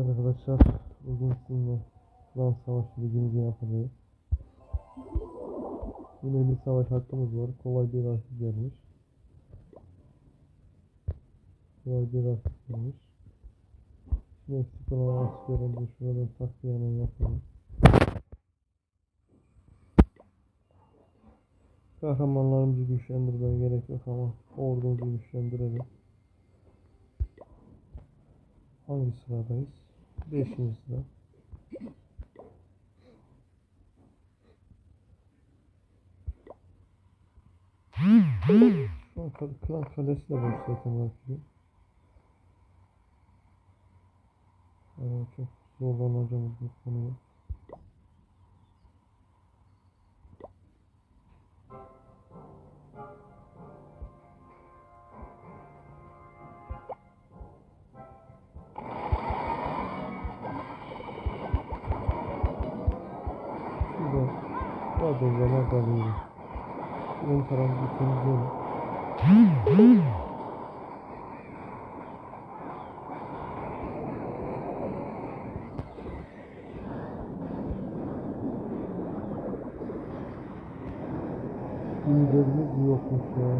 Arkadaşlar bugün sizinle Klan Savaşı ligimizi yapacağız. Yine bir savaş hakkımız var. Kolay bir rakip gelmiş. Kolay bir rakip gelmiş. Şimdi eksik olan askerimizi şuradan takviye hemen yapalım. Kahramanlarımızı güçlendirmeye gerek yok ama ordumuzu güçlendirelim. Hangi sıradayız? Beşinci sıra. Klan kalesi de boş zaten rakibim. Yani çok zorlanacağım bu konuya. Şurada pardon zaman kalıyor. Ön bir temizleyelim. Liderimiz yokmuş ya.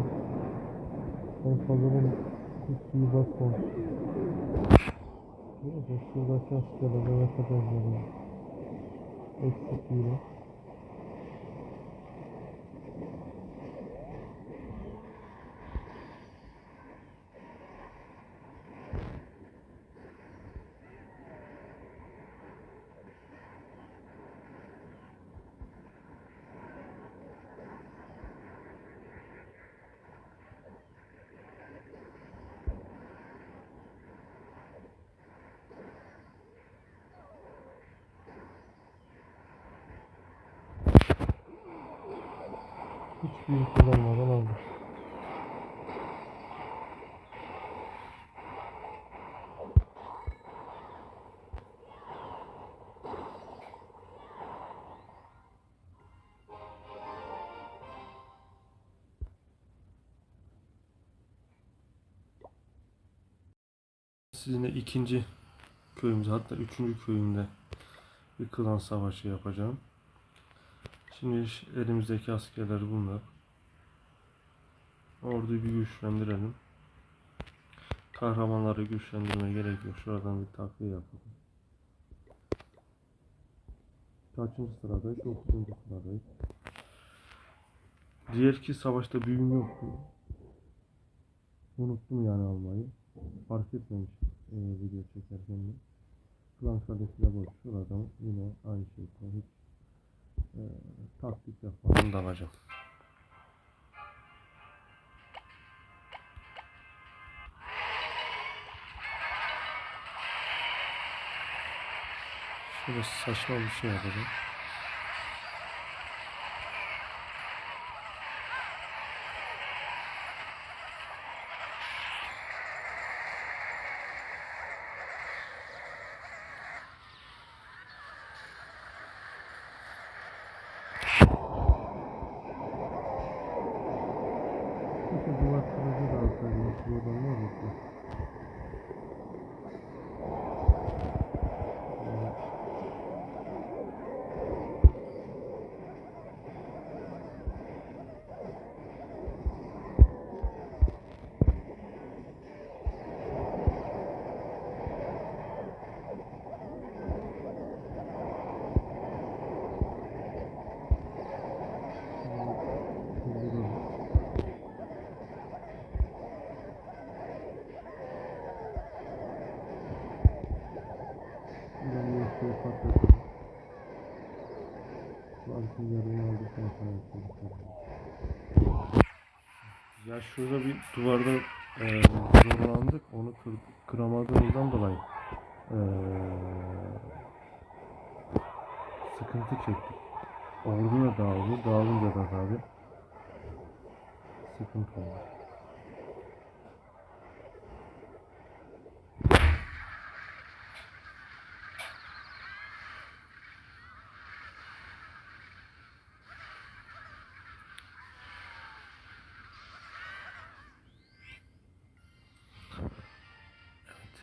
Ben sanırım iyi bakmam. Neyse şuradaki askerlere ne kadar veriyor. Eksik yine. Hiç büyük kullanmadan aldık. Sizinle ikinci köyümüzde hatta üçüncü köyümde bir klan savaşı yapacağım. Şimdi elimizdeki askerler bunlar. Orduyu bir güçlendirelim. Kahramanları güçlendirmeye gerek yok. Şuradan bir takviye yapalım. Kaçıncı sıradayız? Dokuzuncu sıradayız. Diğer iki savaşta büyüm yoktu. Unuttum yani almayı. Fark etmemiş e, video çekerken de. Klan kalesiyle boş. Şuradan yine aynı şekilde hiç taktik yapmadan dalacağım. Şöyle saçma bir şey yapacağım. Kırıcı da alsaydım. Buradan ne Ya şurada bir duvarda e, zorlandık. Onu kır, kıramadığımızdan dolayı e, sıkıntı çektik. Ordu da dağıldı. Dağılınca da tabi sıkıntı oldu.